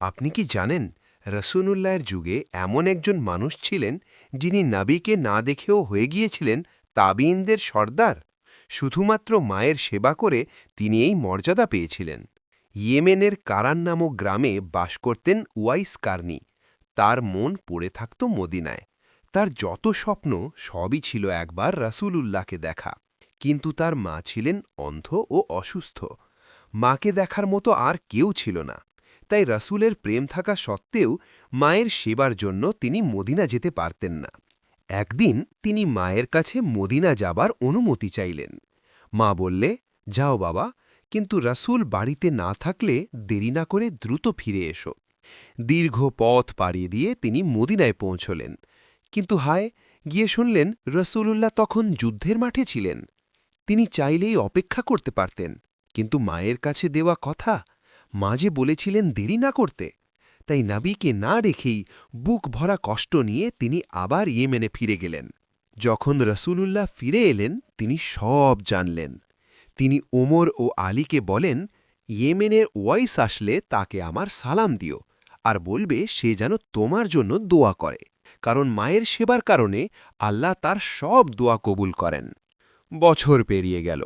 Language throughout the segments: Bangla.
আপনি কি জানেন রসুনুল্লাহের যুগে এমন একজন মানুষ ছিলেন যিনি নাবিকে না দেখেও হয়ে গিয়েছিলেন তাবিইনদের সর্দার? শুধুমাত্র মায়ের সেবা করে তিনি এই মর্যাদা পেয়েছিলেন। ইয়েমেনের কারান নামক গ্রামে বাস করতেন ওয়াইস কার্নি। তার মন পড়ে থাকত মদিনায়। তার যত স্বপ্ন সবই ছিল একবার রাসূলুল্লাহকে দেখা। কিন্তু তার মা ছিলেন অন্ধ ও অসুস্থ। মাকে দেখার মতো আর কেউ ছিল না। তাই রাসূলের প্রেম থাকা সত্ত্বেও মায়ের সেবার জন্য তিনি মদিনা যেতে পারতেন না। একদিন তিনি মায়ের কাছে মদিনা যাবার অনুমতি চাইলেন। মা বললে, যাও বাবা, কিন্তু রাসূল বাড়িতে না থাকলে দেরি না করে দ্রুত ফিরে এসো। দীর্ঘ পথ পাড়িয়ে দিয়ে তিনি মদিনায় পৌঁছলেন। কিন্তু হায়, গিয়ে শুনলেন রসূলুল্লাহ তখন যুদ্ধের মাঠে ছিলেন। তিনি চাইলেই অপেক্ষা করতে পারতেন, কিন্তু মায়ের কাছে দেওয়া কথা মা যে বলেছিলেন দেরি না করতে। তাই নাবিকে না রেখেই বুক ভরা কষ্ট নিয়ে তিনি আবার ইয়েমেনে ফিরে গেলেন। যখন রসুলুল্লাহ ফিরে এলেন, তিনি সব জানলেন। তিনি ওমর ও আলীকে বলেন, ইয়েমেনের ওয়াইস আসলে তাকে আমার সালাম দিও, আর বলবে সে যেন তোমার জন্য দোয়া করে, কারণ মায়ের সেবার কারণে আল্লাহ তার সব দোয়া কবুল করেন। বছর পেরিয়ে গেল।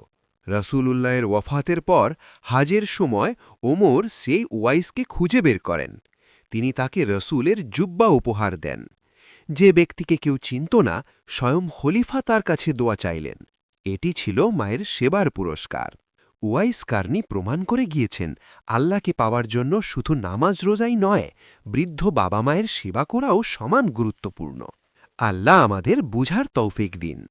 রসূলুল্লাহের ওয়াফাতের পর হাজের সময় ওমর সেই ওয়াইসকে খুঁজে বের করেন। তিনি তাকে রসুলের জুব্বা উপহার দেন। যে ব্যক্তিকে কেউ চিনত না, স্বয়ং খলিফা তার কাছে দোয়া চাইলেন। এটি ছিল মায়ের সেবার পুরস্কার। ওয়াইস কার্নি প্রমাণ করে গিয়েছেন, আল্লাহকে পাওয়ার জন্য শুধু নামাজ রোজাই নয়, বৃদ্ধ বাবা মায়ের সেবা করাও সমান গুরুত্বপূর্ণ। আল্লাহ আমাদের বুঝার তৌফিক দিন।